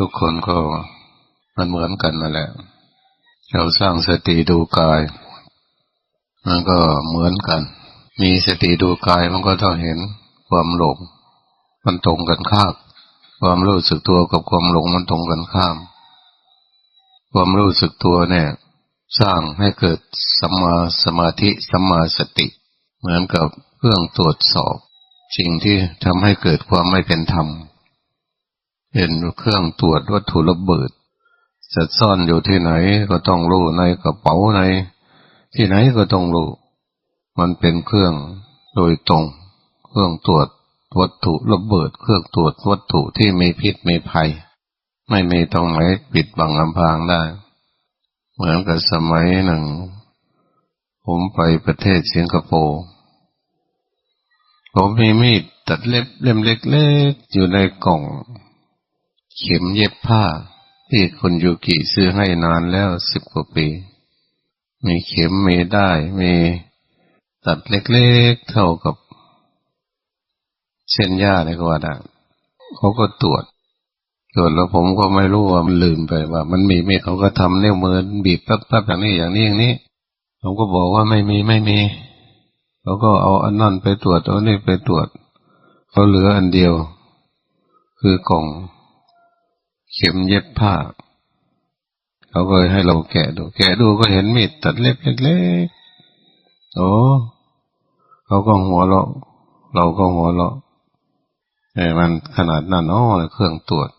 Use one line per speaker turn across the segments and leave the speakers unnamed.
ทุกคนก็มันเหมือนกันนั่นแหละ เราสร้างสติดูกาย มันก็เหมือนกัน มีสติดูกายมันก็ต้องเห็นความหลง มันตรงกันข้าม ความรู้สึกตัวกับความหลงมันตรงกันข้าม ความรู้สึกตัวเนี่ย สร้างให้เกิดสัมมาสมาธิสัมมาสติ เหมือนกับเครื่องตรวจสอบ สิ่งที่ทำให้เกิดความไม่เป็นธรรม เป็นเครื่องตรวจวัตถุระเบิด จะซ่อนอยู่ที่ไหนก็ต้องรู้ในกระเป๋าใน ที่ไหนก็ต้องรู้ มันเป็นเครื่องโดยตรง เครื่องตรวจวัตถุระเบิด เครื่องตรวจวัตถุที่มีพิษมีภัย ไม่มีตรงไหนปิดบังอำพรางได้ เหมือนกับสมัยหนึ่ง ผมไปประเทศสิงคโปร์ผมมีมีดตัดเล็บเล่มเล็กๆอยู่ในกล่อง เข็มเย็บผ้า ที่คนยูกิซื้อให้นานแล้วสิบกว่าปี มีเข็มมีได้มีตัดเล็กๆเท่ากับ เส้นหญ้าในกว่าได้เขาก็ตรวจตรวจแล้วผมก็ไม่รู้ว่ามันลืมไปว่า มันมีไม่เขาก็ทำนิ้วมือบีบปั๊บๆอย่างนี้อย่างนี้อย่างนี้ผมก็บอกว่าไม่มีไม่มีเขาก็เอาอันนั่นไปตรวจเอานี่ไปตรวจเขาเหลืออันเดียว คือกล่อง เข็มเย็บผ้า เขาก็ให้เราแกะดู แกะดูก็เห็นมีดตัดเล็บเล็กๆโอ้เขาก็หัวเราะ เราก็หัวเราะแต่มันขนาดนั้นอ๋อเครื่องตรวจ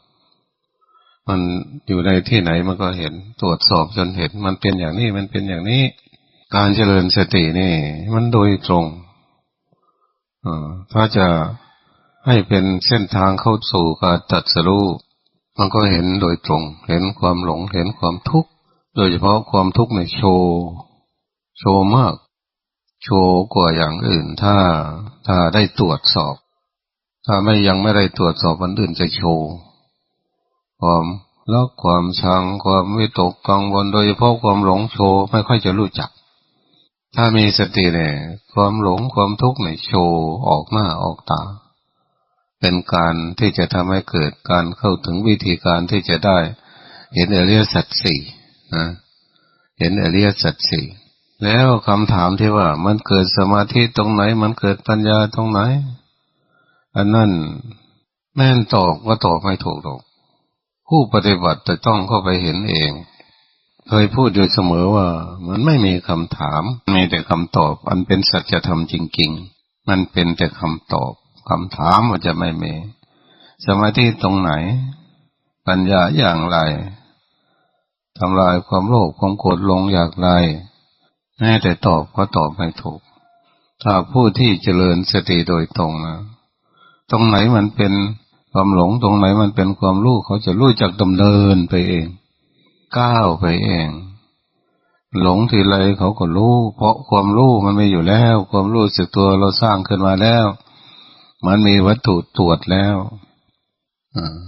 มันอยู่ในที่ไหนมันก็เห็นตรวจสอบจนเห็น มันเป็นอย่างนี้มันเป็นอย่างนี้ การเจริญสตินี่ มันโดยตรงอถ้าจะให้เป็นเส้นทางเข้าสู่การตัดสรู้ มันก็เห็นโดยตรง เห็นความหลง เห็นความทุกข์ โดยเฉพาะความทุกข์ในโชว์โชว์มาก โชว์กว่าอย่างอื่น ถ้าถ้าได้ตรวจสอบ ถ้าไม่ยังไม่ได้ตรวจสอบมันอื่นจะโชว์ความแล้วความชังความวิตกกังวลโดยเฉพาะความหลงโชว์ไม่ค่อยจะรู้จัก ถ้ามีสติเนี่ยความหลงความทุกข์ในโชว์ออกหน้าออกตา เป็นการที่จะทำให้เกิดการเข้าถึงวิธีการที่จะได้ เห็นอริยสัจสี่นะเห็นอริยสัจสี่แล้วคำถามที่ว่ามันเกิดสมาธิตรงไหน มันเกิดปัญญาตรงไหน อันนั้นแม่นตอบก็ตอบไม่ถูกหรอกผู้ปฏิบัติจะต้องเข้าไปเห็นเอง เคยพูดอยู่เสมอว่า มันไม่มีคำถาม มีแต่คำตอบ อันเป็นสัจธรรมจริง ๆ มันเป็นแต่คำตอบ คำถามมันจะไม่มี สมาธิตรงไหน ปัญญาอย่างไรทำลายความโลภความโกรธลงอย่างไรแม้แต่ตอบก็ตอบไม่ถูก ถ้าผู้ที่เจริญสติโดยตรงนะตรงไหนมันเป็นความหลงตรงไหนมันเป็นความรู้เขาจะรู้จักดำเนินไปเอง ก้าวไปเอง หลงทีไรเขาก็รู้ เพราะความรู้มันไม่อยู่แล้ว ความรู้สึกตัวเราสร้างขึ้นมาแล้ว มันมีวัตถุตรวจแล้ว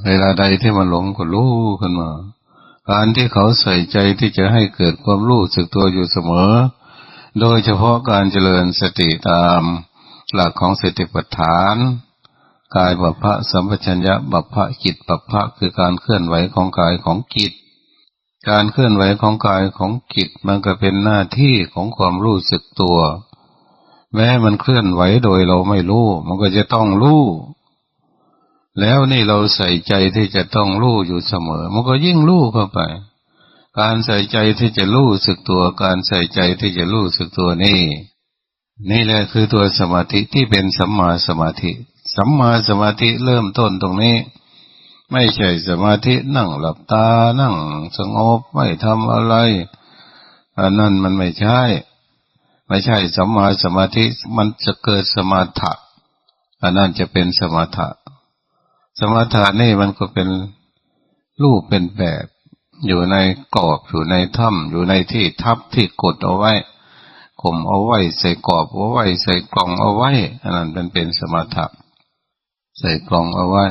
เวลาใดที่มันหลงก็รู้ขึ้นมา การที่เขาใส่ใจที่จะให้เกิดความรู้สึกตัวอยู่เสมอ โดยเฉพาะการเจริญสติตามหลักของสติปัฏฐานกายบัพพะสัมปชัญญะบัพพะกิจบัพพะคือการเคลื่อนไหวของกายของกิจ การเคลื่อนไหวของกายของกิจมันก็เป็นหน้าที่ของความรู้สึกตัว แม้มันเคลื่อนไหวโดยเราไม่รู้ มันก็จะต้องรู้ แล้วนี่เราใส่ใจที่จะต้องรู้อยู่เสมอ มันก็ยิ่งรู้เข้าไป การใส่ใจที่จะรู้สึกตัว การใส่ใจที่จะรู้สึกตัวนี่ นี่แหละคือตัวสมาธิที่เป็นสัมมาสมาธิ สัมมาสมาธิเริ่มต้นตรงนี้ ไม่ใช่สมาธินั่งหลับตานั่งสงบไม่ทำอะไรอันนั้นมันไม่ใช่ ไม่ใช่สมาสมาธิมันจะเกิดสมาถะอันนั้นจะเป็นสมาถะ สมาถะนี่มันก็เป็นรูปเป็นแบบ อยู่ในกรอบอยู่ในถ้ำอยู่ในที่ทับที่กดเอาไว้ข่มเอาไว้ใส่กรอบเอาไว้ใส่กล่องเอาไว้อันนั้นเป็นเป็นสมาถะใส่กล่องเอาไว้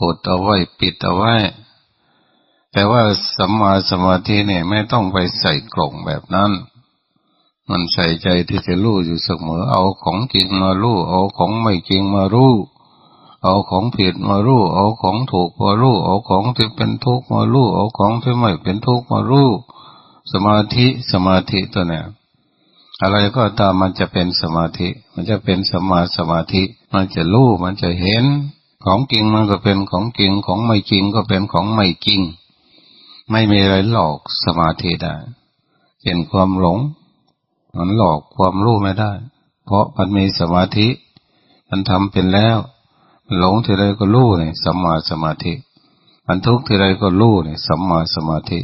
กดเอาไว้ปิดเอาไว้ แต่ว่าสัมมาสมาธิเนี่ยไม่ต้องไปใส่กล่องแบบนั้น มันใส่ใจที่จะรู้อยู่เสมอ เอาของจริงมารู้เอาของไม่จริงมารู้เอาของผิดมารู้เอาของถูกมารู้เอาของที่เป็นทุกข์มารู้เอาของที่ไม่เป็นทุกข์มารู้สมาธิสมาธิตัวเนี้ยอะไรก็ตามมันจะเป็นสมาธิ มันจะเป็นสมาสมาธิ มันจะรู้มันจะเห็น ของจริงมันก็เป็นของจริงของไม่จริงก็เป็นของไม่จริง ไม่มีอะไรหลอกสมาธิได้เห็นความหลง มันหลอกความรู้ไม่ได้ เพราะมันมีสมาธิ มันทำเป็นแล้ว หลงทีไรก็รู้เนี่ยสัมมาสมาธิ มันทุกข์ทีไรก็รู้เนี่ยสัมมาสมาธิ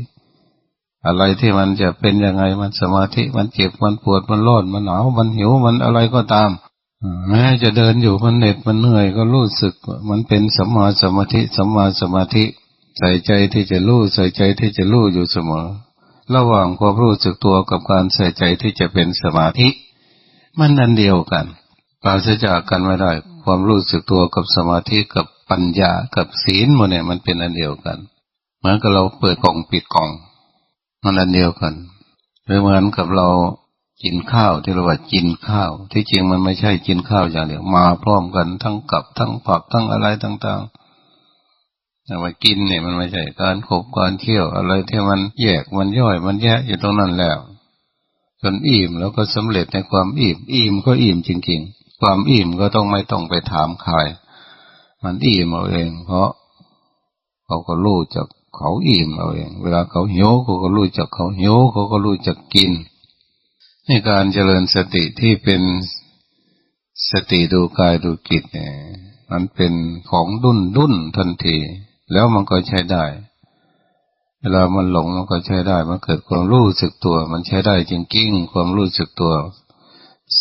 อะไรที่มันจะเป็นยังไงมันสมาธิ มันเจ็บมันปวดมันร้อนมันหนาวมันหิวมันอะไรก็ตามแม้จะเดินอยู่มันเหน็ดมันเหนื่อยก็รู้สึกมันเป็นสัมมาสมาธิสัมมาสมาธิ ใส่ใจที่จะรู้ใส่ใจที่จะรู้อยู่เสมอ ระหว่างความรู้สึกตัวกับการใส่ใจที่จะเป็นสมาธิ มันอันเดียวกันปราศจากกันไม่ได้ ความรู้สึกตัวกับสมาธิกับปัญญากับศีลมันเนี่ยมันเป็นอันเดียวกัน เหมือนกับเราเปิดกล่องปิดกล่อง มันอันเดียวกันหรือเหมือนกับเรากินข้าวที่เราว่ากินข้าว ที่จริงมันไม่ใช่กินข้าวอย่างเดียวมาพร้อมกันทั้งกับทั้งผักทั้งอะไรต่าง ๆ แต่ว่ากินเนี่ยมันไม่ใช่การขบการเคี่ยวอะไรที่มันแยกมันย่อยมันแยะอยู่ตรงนั้นแล้ว จนอิ่มแล้วก็สำเร็จในความอิ่มอิ่มก็อิ่มจริงๆ ความอิ่มก็ต้องไม่ต้องไปถามใครมันอิ่มเอาเอง เพราะ เขาก็รู้จักเขาอิ่มเอาเอง เวลาเขาหิวเขาก็รู้จักเขาหิวเขาก็รู้จักกินในการเจริญสติที่เป็นสติดูกายดูจิตเนี่ยมันเป็นของดุนดุนทันที แล้วมันก็ใช้ได้ เวลามันหลงมันก็ใช้ได้ มันเกิดความรู้สึกตัว มันใช้ได้จริงๆ ความรู้สึกตัว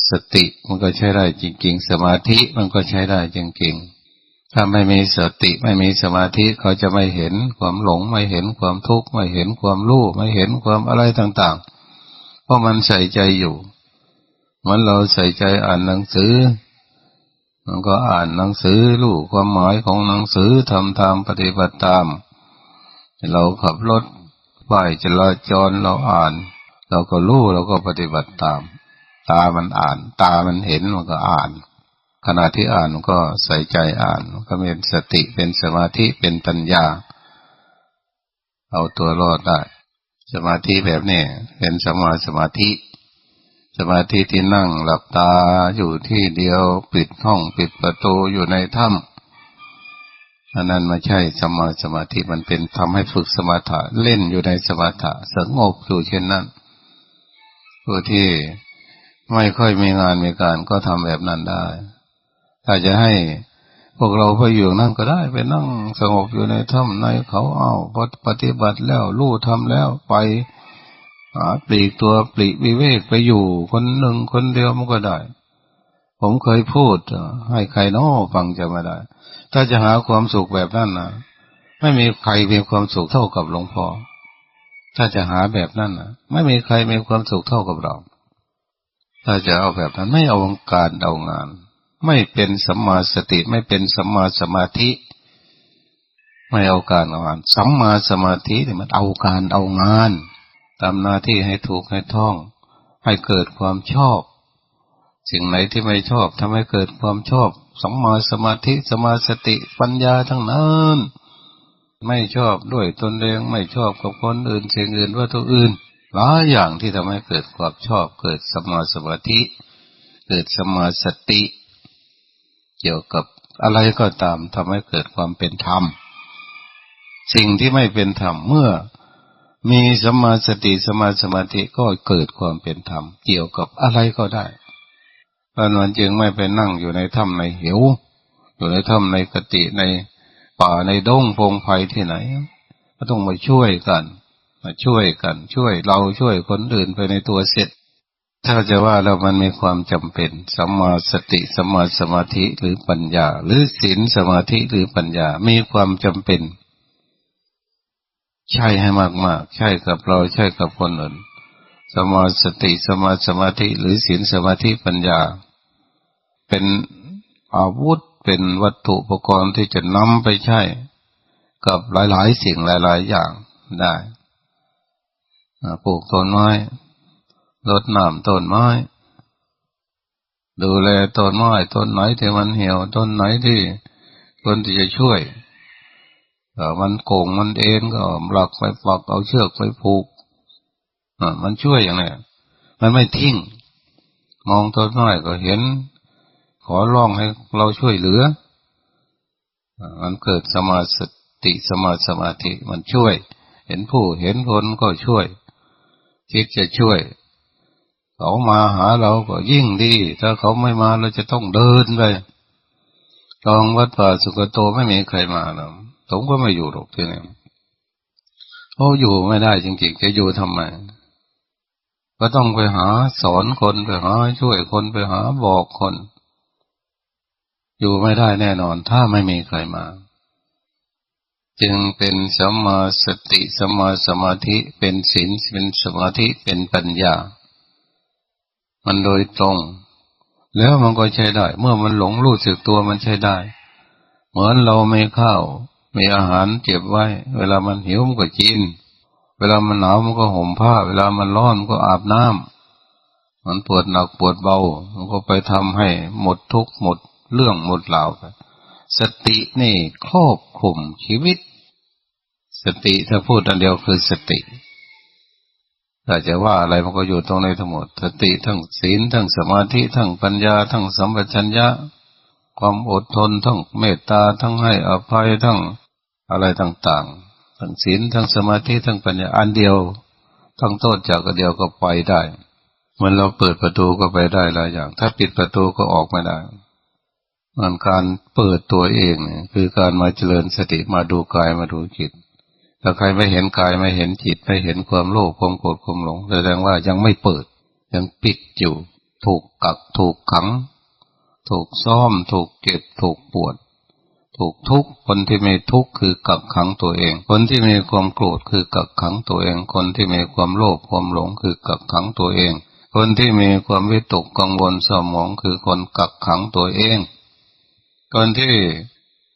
สติมันก็ใช้ได้จริง ๆ สมาธิมันก็ใช้ได้จริงๆ ถ้าไม่มีสติไม่มีสมาธิเขาจะไม่เห็นความหลงไม่เห็นความทุกข์ไม่เห็นความรู้ไม่เห็นความอะไรต่างๆ เพราะมันใส่ใจอยู่มันเราใส่ใจอ่านหนังสือ มันก็อ่านหนังสือรู้ความหมายของหนังสือทำตามปฏิบัติตาม เราขับรถไปจราจรเราอ่าน เราก็รู้เราก็ปฏิบัติตาม ตามันอ่าน ตามันเห็นมันก็อ่าน ขณะที่อ่านมันก็ใส่ใจอ่านก็เป็นสติเป็นสมาธิเป็นปัญญา เอาตัวรอดได้ สมาธิแบบนี้เป็นสมาสมาธิ สมาธิที่นั่งหลับตาอยู่ที่เดียวปิดห้องปิดประตูอยู่ในถ้ำอันนั้นไม่ใช่สมาสมาธิมันเป็นทำให้ฝึกสมาธิเล่นอยู่ในสมาธิสงบอยู่เช่นนั้นผู้ที่ไม่ค่อยมีงานมีการก็ทำแบบนั้นได้ ถ้าจะให้พวกเราไปอยู่นั่นก็ได้ ไปนั่งสงบอยู่ในถ้ำในเขาเอาปฏิบัติแล้วรู้ทำแล้วไป ปลีกตัวปลีกวิเวกไปอยู่คนหนึ่งคนเดียวมันก็ได้ ผมเคยพูดให้ใครน้อฟังจะไม่ได้ ถ้าจะหาความสุขแบบนั้นนะไม่มีใครมีความสุขเท่ากับหลวงพ่อถ้าจะหาแบบนั้นนะไม่มีใครมีความสุขเท่ากับเรา ถ้าจะเอาแบบนั้นไม่เอาการเอางาน ไม่เป็นสัมมาสติไม่เป็นสัมมาสมาธิ ไม่เอาการเอางานสัมมาสมาธิเนี่ยมันเอาการเอางาน ทำหน้าที่ให้ถูกให้ท่อง ให้เกิดความชอบ สิ่งไหนที่ไม่ชอบทำให้เกิดความชอบสัมมาสมาธิสมาสติปัญญาทั้งนั้นไม่ชอบด้วยตนเองไม่ชอบกับคนอื่นสิ่งอื่นว่าตัวอื่นหลายอย่างที่ทำให้เกิดความชอบเกิดสมาสมาธิ เกิดสมาสติ เกี่ยวกับอะไรก็ตามทำให้เกิดความเป็นธรรม สิ่งที่ไม่เป็นธรรมเมื่อ มีสมาสติสมาสมาธิก็เกิดความเป็นธรรม เกี่ยวกับอะไรก็ได้พราะนั้นจึงไม่ไปนั่งอยู่ในถ้ำในเหว อยู่ในถ้ำในกติในป่าในดงพงไพที่ไหน ก็ต้องมาช่วยกัน มาช่วยกัน ช่วยเราช่วยคนอื่นไปในตัวเสร็จ ถ้าจะว่าเรามันมีความจำเป็นสัมมาสติสัมมาสมาธิหรือปัญญา หรือศีลสมาธิหรือปัญญา มีความจำเป็น ใช่ให้มากๆ ใช่กับเราใช่กับคนอื่นสมาสติสมาสมาธิหรือศีลสมาธิปัญญา เป็นอาวุธเป็นวัตถุอุปกรณ์ที่จะนำไปใช้กับหลายๆ สิ่งหลาย ๆ อย่างได้ปลูกต้นไม้รดน้ำต้นไม้ ดูแลต้นไม้ต้นไหนที่มันเหี่ยวต้นไหนที่คนที่จะช่วย มันโกงมันเอ็นก็หลักไปปลักเอาเชือกไปผูกมันช่วยอย่างนี้มันไม่ทิ้ง มองตัวน้อยก็เห็น ขอร้องให้เราช่วยเหลือมันเกิดสมาสติสมาสมาธิมันช่วย เห็นผู้เห็นคนก็ช่วยคิดจะช่วย เขามาหาเราก็ยิ่งดี ถ้าเขาไม่มาเราจะต้องเดินไปลองวัดป่าสุกโตไม่มีใครมาหรอก ผมก็ไม่อยู่หรอกที่นี่โอ้อยู่ไม่ได้จริงๆจะอยู่ทำไม ก็ต้องไปหาสอนคนไปหาช่วยคนไปหาบอกคน อยู่ไม่ได้แน่นอน ถ้าไม่มีใครมา จึงเป็นสัมมาสติสัมมาสมาธิเป็นศีลเป็นสมาธิเป็นปัญญา มันโดยตรง แล้วมันก็ใช้ได้ เมื่อมันหลงรู้สึกตัวมันใช้ได้ เหมือนเราไม่ข้าว มีอาหารเก็บไว้ เวลามันหิวมันก็กิน เวลามันหนาวมันก็ห่มผ้า เวลามันร้อนมันก็อาบน้ำมันปวดหนักปวดเบา มันก็ไปทำให้หมดทุกข์หมดเรื่องหมดเหล่าไปสตินี่ครอบคุมชีวิต สติถ้าพูดอันเดียวคือสติถ้าจะว่าอะไรมันก็อยู่ตรงในทั้งหมด สติทั้งศีลทั้งสมาธิทั้งปัญญา ทั้งสัมปชัญญะ ความอดทนทั้งเมตตาทั้งให้อภัยทั้ง อะไรต่างๆ ทั้งศีลทั้งสมาธิทั้งปัญญาอันเดียวทั้งโทษจากเดียวก็ไปได้เหมือนเราเปิดประตูก็ไปได้หลายอย่าง ถ้าปิดประตูก็ออกไม่ได้มันการเปิดตัวเองเนี่ยคือการมาเจริญสติมาดูกายมาดูจิตถ้าใครไม่เห็นกายไม่เห็นจิตไม่เห็นความโลภความโกรธความหลงแสดงว่ายังไม่เปิด ยังปิดอยู่ ถูกกักถูกขัง ถูกซ้อม ถูกเก็บถูกปวด ถูกทุกคนที่มีทุกข์คือกักขังตัวเอง คนที่มีความโกรธคือกักขังตัวเอง คนที่มีความโลภความหลงคือกักขังตัวเอง คนที่มีความวิตกกังวลสมองคือคนกักขังตัวเอง คนที่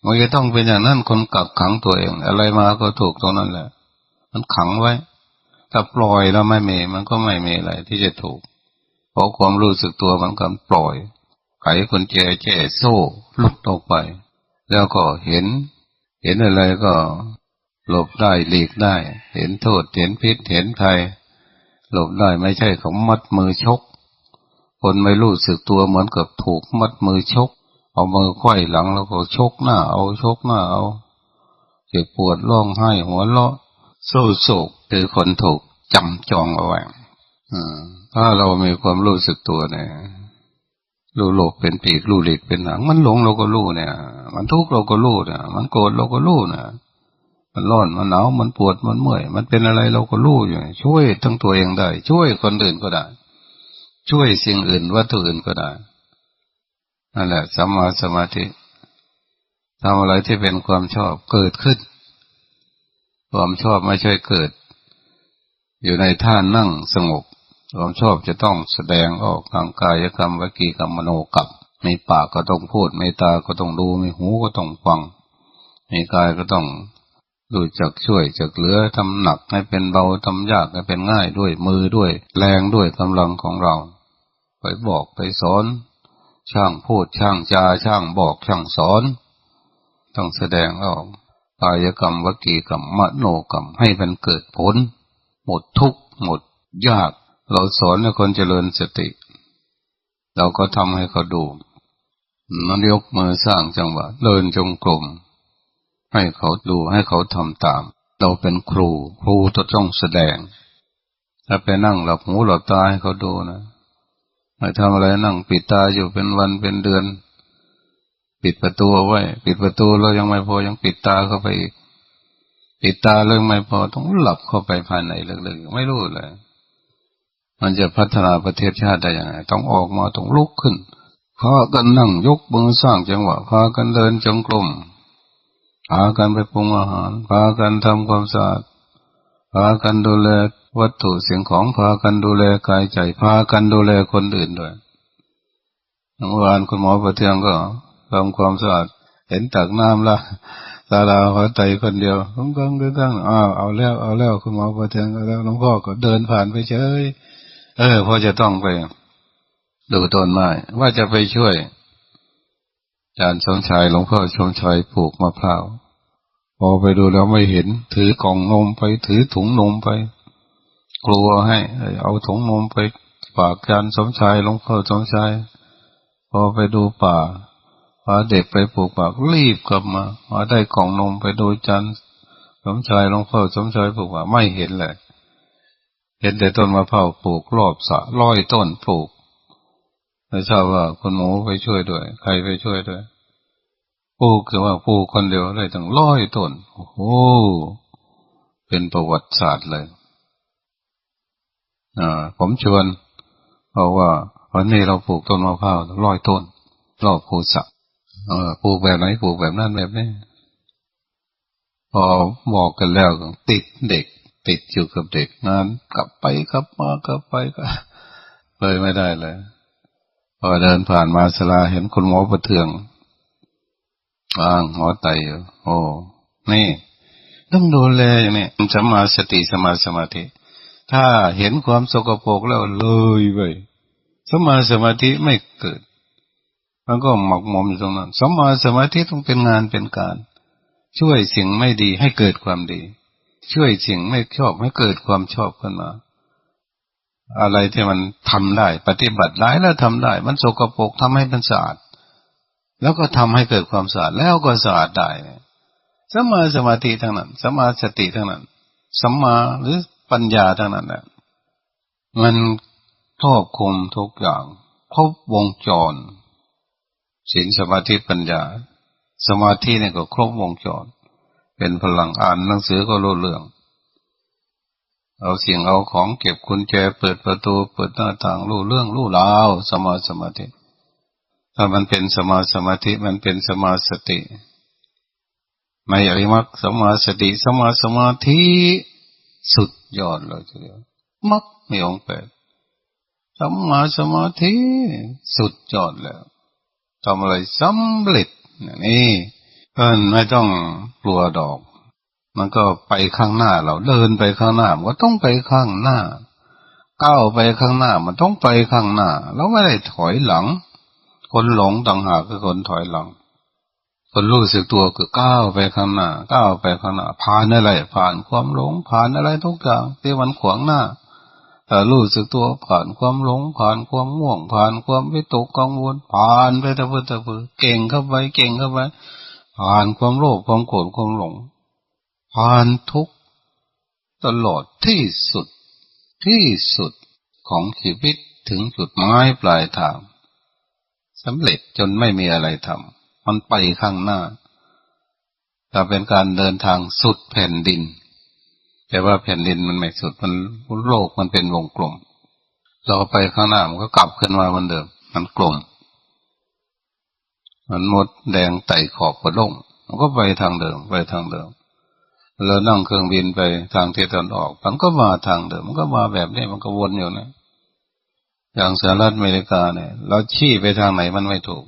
มันจะต้องเป็นอย่างนั้นคนกักขังตัวเอง อะไรมาก็ถูกตรงนั้นแหละ มันขังไว้ถ้าปล่อยแล้วไม่มีมันก็ไม่มีอะไรที่จะถูก เพราะความรู้สึกตัวมันก็ปล่อย ไขคนแจแจโซ่ลุกออกไป แล้วก็เห็น เห็นอะไรก็หลบได้หลีกได้ เห็นโทษเห็นพิษเห็นภัย หลบได้ไม่ใช่ของมัดมือชก คนไม่รู้สึกตัวเหมือนกับถูกมัดมือชก เอามือไขว้หลังแล้วก็ชกหน้า เอาชกหน้าเอาเจ็บปวดร้องไห้หัวเราะโศโศกคือคนถูกจำจองเอาไว้ถ้าเรามีความรู้สึกตัวเนี่ย รู้โลกเป็นปีกรู้หล็กเป็นหนัง มันหลงเราก็รู้เนี่ย มันทุกข์เราก็รู้เนี่ยมันโกรธเราก็รู้เนี่ยมันร้อนมันหนาวมันปวดมันเมื่อย มันเป็นอะไรเราก็รู้อยู่ช่วยทั้งตัวเองได้ ช่วยคนอื่นก็ได้ ช่วยสิ่งอื่นวัตถุอื่นก็ได้นั่นแหละสัมมาสมาธิทำอะไรที่เป็นความชอบเกิดขึ้น ความชอบไม่ใช่เกิด อยู่ในท่านั่งสงบ ความชอบจะต้องแสดงออกทางกายกรรมวิกีกรรมมโนกรรมมีปากก็ต้องพูดมีตาก็ต้องดูมีหูก็ต้องฟังมีกายก็ต้องดูจักช่วยจักเหลือทำหนักให้เป็นเบาทำยากให้เป็นง่ายด้วยมือด้วย แรงด้วยกำลังของเรา ไปบอกไปสอน ช่างพูดช่างจาช่างบอกช่างสอน ต้องแสดงออกกายกรรมวกีกรรมมโนกรรมให้มันเกิดผล หมดทุกข์หมดยาก เราสอนให้คนเจริญสติ เราก็ทำให้เขาดูมันยกมือสร้างจังหวะเดินจงกรมให้เขาดูให้เขาทำตาม เราเป็นครู ครูต้องแสดง ถ้าไปนั่งหลับหูหลับตาให้เขาดูนะไม่ทำอะไรนั่งปิดตาอยู่เป็นวันเป็นเดือน ปิดประตูไว้ ปิดประตูเรายังไม่พอยังปิดตาเข้าไปอีกปิดตาเรื่องไม่พอต้องหลับเข้าไปภายในลึกๆไม่รู้เลย มันจะพัฒนาประเทศชาติได้ยังไงต้องออกมาต้องลุกขึ้นพากันนั่งยกมือสร้างจังหวะพากันเดินจงกรมพากันไปปรุงอาหารพากันทำความสะอาดพากันดูแลวัตถุสียงของพากันดูแลกายใจพากันดูแลคนอื่นด้วยเมื่อวานคุณหมอประเทืองก็ทำความสะอาดเห็นตักน้ำละตาลาหัวใจคนเดียวต้องกังก็ตั้งอ้าวเอาแล้วเอาแล้วคุณหมอประเทืองแล้วหลวงพ่อก็เดินผ่านไปเฉย เออพอจะต้องไปดูต้นไม้ว่าจะไปช่วยอาจารย์ชมชายหลวงพ่อชมชายปลูกมะพร้าวพอไปดูแล้วไม่เห็น ถือกล่องนมไป ถือถุงนมไป กลัวให้ เอาถุงนมไปฝากอาจารย์สมชายหลวงพ่อสมชายพอไปดูป่าพาเด็กไปปลูกป่ารีบกลับมามาได้กล่องนมไปดูอาจารย์สมชายหลวงพ่อสมชายปลูกป่าไม่เห็นเลย เห็นแต่ต้นมะพร้าวปลูกรอบสะร้อยต้นปลูกไม่ทราบว่าคุณหมูไปช่วยด้วย ใครไปช่วยด้วยปลูกคือว่าปลูกคนเดียวได้ถึงร้อยต้นโอ้โหเป็นประวัติศาสตร์เลยอ่าผมชวนเพราะว่าวันนี้เราปลูกต้นมะพร้าวร้อยต้นรอบภูสักเออปลูกแบบไหนปลูกแบบนั้นแบบนี้พอบอกกันแล้วติดเด็ก ติดอยู่กับเด็กงานกลับไปกลับมากลับไปก็เลยไม่ได้เลยพอเดินผ่านมาสลาเห็นคุณหมอประเทืองวางหัวไตอยู่โอ้นี่ต้องดูแลอย่างนี้สมาสติสมาสมาธิ ถ้าเห็นความสกปรกแล้วเลยไปสมาสมาธิไม่เกิดมันก็หมักหมมอยู่ตรงนั้นสมาสมาธิต้องเป็นงานเป็นการ ช่วยสิ่งไม่ดีให้เกิดความดี ช่วยสิ่งไม่ชอบให้เกิดความชอบขึ้นมาอะไรที่มันทำได้ ปฏิบัติได้แล้วทำได้ มันสกปรกทำให้มันสะอาดแล้วก็ทำให้เกิดความสะอาดแล้วก็สะอาดได้สมาสมาธิทั้งนั้นสมาสติทั้งนั้นสัมมาหรือปัญญาทั้งนั้นแหละมันครอบคุมทุกอย่างครบวงจรศีลสมาธิปัญญา สมาธิเนี่ยก็ครบวงจร เป็นพลังอ่านหนังสือก็รู้เรื่อง เอาเสียงเอาของเก็บกุญแจเปิดประตูเปิดหน้าต่างรู้เรื่องรู้ราวสมาสมาธิถ้ามันเป็นสมาสมาธิมันเป็นสมาสติไม่อริมักสมาสติสมาสมาธิสุดยอดเลยทีเดียวมักไม่องแปดสมาสมาธิสุดยอดแล้วทำอะไรสำเร็จนี่ เพื่อนไม่ต้องกลัวดอก มันก็ไปข้างหน้าเราเดินไปข้างหน้ามันก็ต้องไปข้างหน้าก้าวไปข้างหน้ามันต้องไปข้างหน้าเราไม่ได้ถอยหลัง คนหลงต่างหากคือคนถอยหลัง คนรู้สึกตัวคือก้าวไปข้างหน้าก้าวไปข้างหน้าผ่านอะไร ผ่านความหลงผ่านอะไรทุกอย่างที่มันขวางหน้าแต่รู้สึกตัวผ่านความหลงผ่านความง่วงผ่านความวิตกกังวลผ่านไปตะเพื่ตะเพื่เก่งเข้าไปเก่งเข้าไป ผ่านความโลภความโกรธความหลง ผ่านทุกตลอดที่สุดที่สุดของชีวิตถึงจุดหมายปลายทางสำเร็จจนไม่มีอะไรทำมันไปข้างหน้าแต่เป็นการเดินทางสุดแผ่นดิน แต่ว่าแผ่นดินมันไม่สุดมันโลกมันเป็นวงกลม เราไปข้างหน้ามันก็กลับขึ้นมาเหมือนเดิม มันกลม มันหมดแดงไต่ขอบกระด้งมันก็ไปทางเดิมไปทางเดิมเรานั่งเครื่องบินไปทางทิศตะวันออก มันก็มาทางเดิม มันก็มาแบบนี้มันก็วนอยู่นะ อย่างสหรัฐอเมริกาเนี่ย เราชี้ไปทางไหนมันไม่ถูก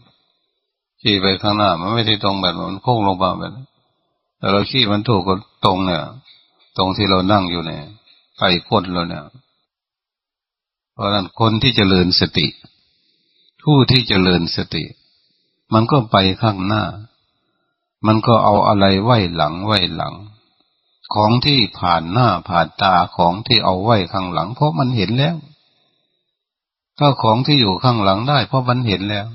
ชี้ไปข้างหน้า มันไม่ได้ตรงแบบมันโค้งลงมาแบบแต่เราชี้มันถูกก็ตรงเนี่ย ตรงที่เรานั่งอยู่เนี่ยไปพ้นเราเนี่ย เพราะนั้นคนที่จเจริญสติ ผู้ที่จเจริญสติ มันก็ไปข้างหน้า มันก็เอาอะไรไหวหลังไหวหลัง ของที่ผ่านหน้าผ่านตาของที่เอาไว้ข้างหลัง เพราะมันเห็นแล้วก็ของที่อยู่ข้างหลังได้ เพราะมันเห็นแล้ว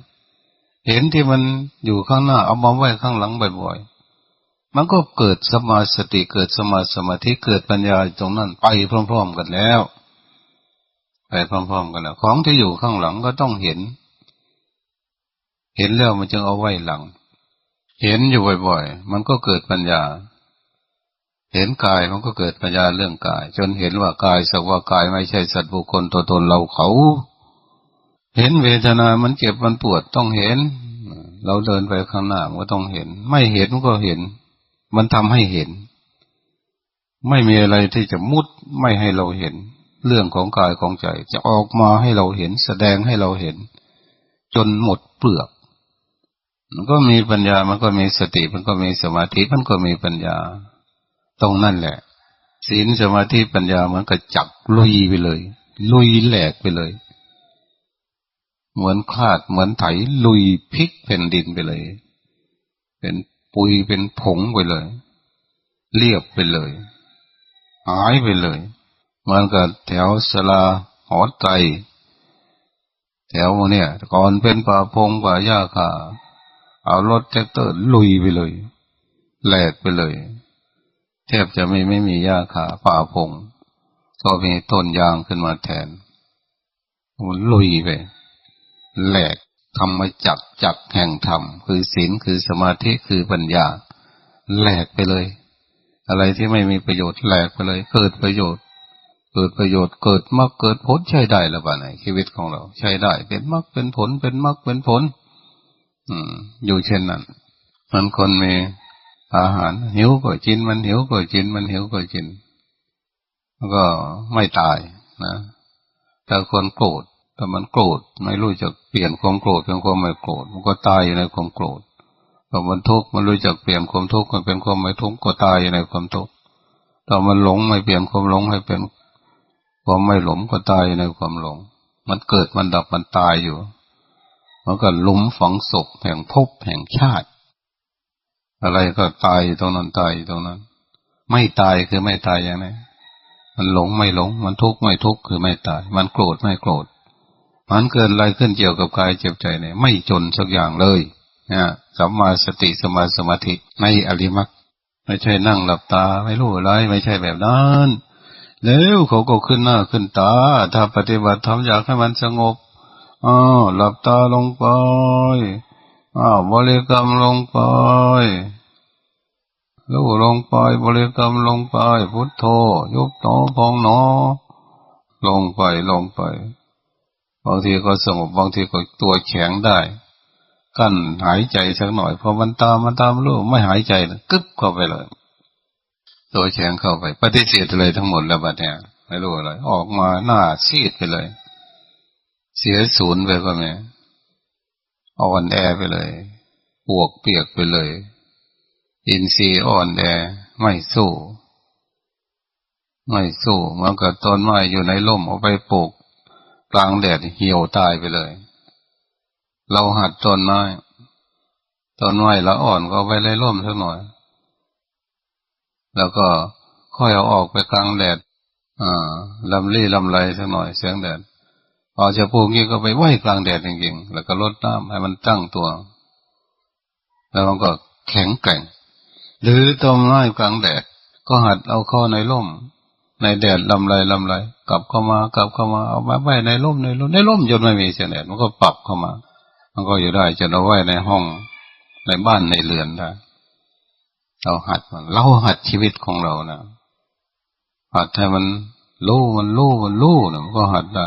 เห็นที่มันอยู่ข้างหน้าเอามาไว้ข้างหลังบ่อยๆ มันก็เกิดสมาสติเกิดสมาสมาธิเกิดปัญญาตรงนั้นไปพร้อม ๆ กันแล้ว ไปพร้อม ๆ กันแล้ว ของที่อยู่ข้างหลังก็ต้องเห็น เห็นแล้วมันจึงเอาไว้หลัง เห็นอยู่บ่อยๆ มันก็เกิดปัญญา เห็นกายมันก็เกิดปัญญาเรื่องกาย จนเห็นว่ากายสักว่ากายไม่ใช่สัตว์บุคคลตัวตนเราเขา เห็นเวทนามันเจ็บมันปวดต้องเห็น เราเดินไปข้างหน้ามันก็ต้องเห็น ไม่เห็นก็เห็น มันทำให้เห็น ไม่มีอะไรที่จะมุดไม่ให้เราเห็น เรื่องของกายของใจจะออกมาให้เราเห็น แสดงให้เราเห็น จนหมดเปลือก มันก็มีปัญญา มันก็มีสติ มันก็มีสมาธิ มันก็มีปัญญา ตรงนั่นแหละ ศีลสมาธิปัญญามันก็จับลุยไปเลย ลุยแหลกไปเลย เหมือนคาดเหมือนไถลุยพลิกแผ่นดินไปเลย เป็นปุยเป็นผงไปเลย เรียบไปเลยหายไปเลยมันก็แถวสลาหอใจแถวเนี่ยก่อนเป็นป่าพงป่าหญ้าขา เอารถแท็กเตอร์ลุยไปเลยแหลกไปเลย แทบจะไม่ไม่มีหญ้าขาป่าพงก็มีต้นยางขึ้นมาแทนมันลุยไปแหลกทำมาจักจักแห่งธรรม คือศีลคือสมาธิคือปัญญา แหลกไปเลย อะไรที่ไม่มีประโยชน์แหลกไปเลย เกิดประโยชน์ เกิดประโยชน์เกิดมรรคเกิดผลใช้ได้หรือเปล่าในชีวิตของเรา ใช้ได้ เป็นมรรคเป็นผลเป็นมรรคเป็นผล อยู่เช่นนั้นมันคนมีอาหาร หิวก็กิน มันหิวก็กิน มันหิวก็กินแล้วก็ไม่ตายนะแต่คนโกรธแต่มันโกรธไม่รู้จะเปลี่ยนความโกรธเป็นความไม่โกรธมันก็ตายอยู่ในความโกรธแต่มันทุกข์มันรู้จักเปลี่ยนความทุกข์มันเป็นความไม่ทุกข์ก็ตายอยู่ในความทุกข์แต่มันหลงไม่เปลี่ยนความหลงให้เป็นความไม่หลงก็ตายอยู่ในความหลง มันเกิดมันดับมันตายอยู่ มันก็ลุมฝังศพแห่งภพแห่งชาติ อะไรก็ตายตรงนั้นตายตรงนั้น ไม่ตายคือไม่ตายอย่างนี้มันหลงไม่หลง มันทุกข์ไม่ทุกข์คือไม่ตาย มันโกรธไม่โกรธ มันเกิดอะไรขึ้นเกี่ยวกับกายเจ็บใจเนี่ยไม่จนสักอย่างเลยนะสัมมาสติสมาสมาธิในอริมักไม่ใช่นั่งหลับตาไม่รู้อะไร ไม่ใช่แบบนั้นแล้วเขาก็ขึ้นหน้าขึ้นตา ถ้าปฏิบัติทำอยากให้มันสงบ อ้าวหลับตาลงไปอ้าวบริกรรมลงไปรู้ลงไปบริกรรมลงไป พุทโธยุบหนอพองหนอ ลงไปลงไป บางทีก็สงบบางทีก็ตัวแข็งได้ กั้นหายใจสักหน่อยพอมันตามมันตามรู้ไม่หายใจกึบเข้าไปเลย ตัวแข็งเข้าไป ปฏิเสธเลยทั้งหมดแล้วบัดเนี่ยไม่รู้อะไรออกมาหน้าซีดไปเลย เสียศูนย์ไปก็ไม่อ่อนแอไปเลย ปวกเปียกไปเลย อินทรีย์อ่อนแอไม่สู้ ไม่สู้เมันก็ต้นไม้อยู่ในร่มเอาไปปลูกกลางแดดเหี่ยวตายไปเลย เราหัดต้นไม้ต้นไม้ละอ่อนก็ไปเลยร่มสักหน่อย แล้วก็ค่อยเอาออกไปกลางแดดอ่าลำลี่ลำไรสักหน่อยเสียงแดด พอจะปลูกงี้ก็ไปไหว้กลางแดดจริงๆแล้วก็ลดน้ำให้มันตั้งตัว แล้วมันก็แข็งแกร่ง หรือต้นไม้กลางแดด ก็หัดเอาเข้าในร่ม ในแดดลำไรลำไรกลับเข้ามากลับเข้ามาเอามาไว้ในร่มในร่มในร่มจนไม่มีเสียงแดดมันก็ปรับเข้ามา มันก็อยู่ได้จนเอาไว้ในห้องในบ้านในเรือนได้เราหัดมันเราหัดชีวิตของเรานะหัดให้มันรู้มันรู้มันรู้นะมันก็หัดได้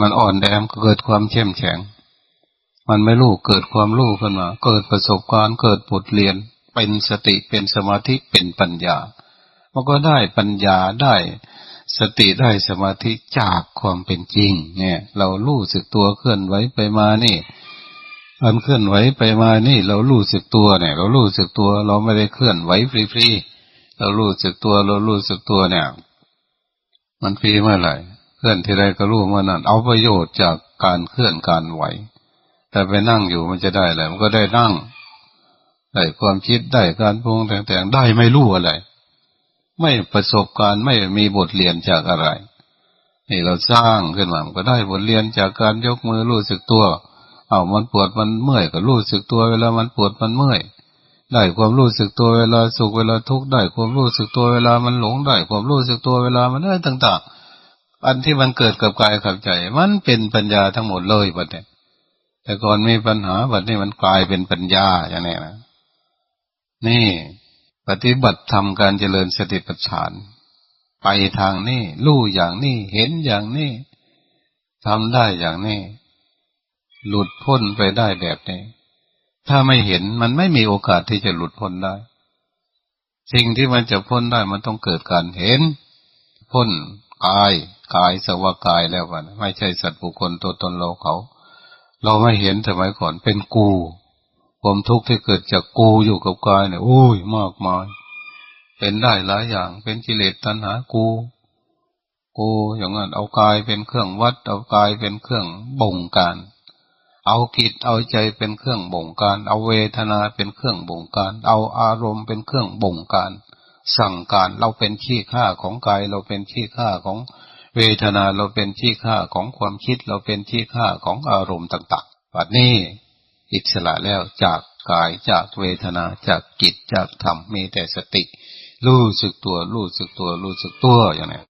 มันอ่อนแอมก็เกิดความเข้มแข็ง มันไม่รู้เกิดความรู้ขึ้นมา เกิดประสบการณ์เกิดบทเรียน เป็นสติเป็นสมาธิเป็นปัญญา มันก็ได้ปัญญาได้สติได้สมาธิจากความเป็นจริง เนี่ย เรารู้สึกตัวเคลื่อนไหวไปมานี่อันเคลื่อนไหวไปมานี่ เรารู้สึกตัวเนี่ย เรารู้สึกตัว เราไม่ได้เคลื่อนไหวฟรีๆเรารู้สึกตัว เรารู้สึกตัวเนี่ย มันฟรีเมื่อไหร่ ลื่อนที่ไรก็รู้เมื่อนั้นเอาประโยชน์จากการเคลื่อนการไหว แต่ไปนั่งอยู่มันจะได้อะไรมันก็ได้นั่งได้ความคิดได้การพงแต่งๆได้ไม่รู้อะไร ไม่ประสบการณ์ไม่มีบทเรียนจากอะไรนี่เราสร้างขึ้นมาก็ได้บทเรียนจากการยกมือรู้สึกตัว เอามันปวดมันเมื่อยก็รู้สึกตัวเวลามันปวดมันเมื่อย ได้ความรู้สึกตัวเวลาสุขเวลาทุกข์ได้ความรู้สึกตัวเวลามันหลงได้ความรู้สึกตัวเวลามันได้ต่าง ๆ อันที่มันเกิดกับกายกับใจ มันเป็นปัญญาทั้งหมดเลยบัดนี้แต่ก่อนมีปัญหาบัดนี้มันกลายเป็นปัญญาอย่างนี้นะนี่ปฏิบัติทำการเจริญสติปัฏฐาน ไปทางนี้รู้อย่างนี้เห็นอย่างนี้ทำได้อย่างนี้ หลุดพ้นไปได้แบบนี้ ถ้าไม่เห็นมันไม่มีโอกาสที่จะหลุดพ้นได้ สิ่งที่มันจะพ้นได้มันต้องเกิดการเห็น พ้นกาย กายสวากายแล้ววันไม่ใช่สัตว์บุคคลตัวตนเราเขา เราไม่เห็นสมัยก่อนเป็นกูความทุกข์ที่เกิดจากกูอยู่กับกายเนี่ยโอ้ยมากมาย เป็นได้หลายอย่าง เป็นกิเลสตัณหากู กูอย่างนั้นเอากายเป็นเครื่องวัด เอากายเป็นเครื่องบ่งการ เอากิจเอาใจเป็นเครื่องบ่งการ เอาเวทนาเป็นเครื่องบ่งการ เอาอารมณ์เป็นเครื่องบ่งการ สั่งการเราเป็นขี้ข้าของกายเราเป็นขี้ข้าของ เวทนาเราเป็นที่ค่าของความคิดเราเป็นที่ค่าของอารมณ์ต่างๆบัดนี้อิสระแล้วจากกายจากเวทนาจากกิจจากธรรมมีแต่สติ รู้สึกตัว รู้สึกตัว รู้สึกตัวอย่างนี้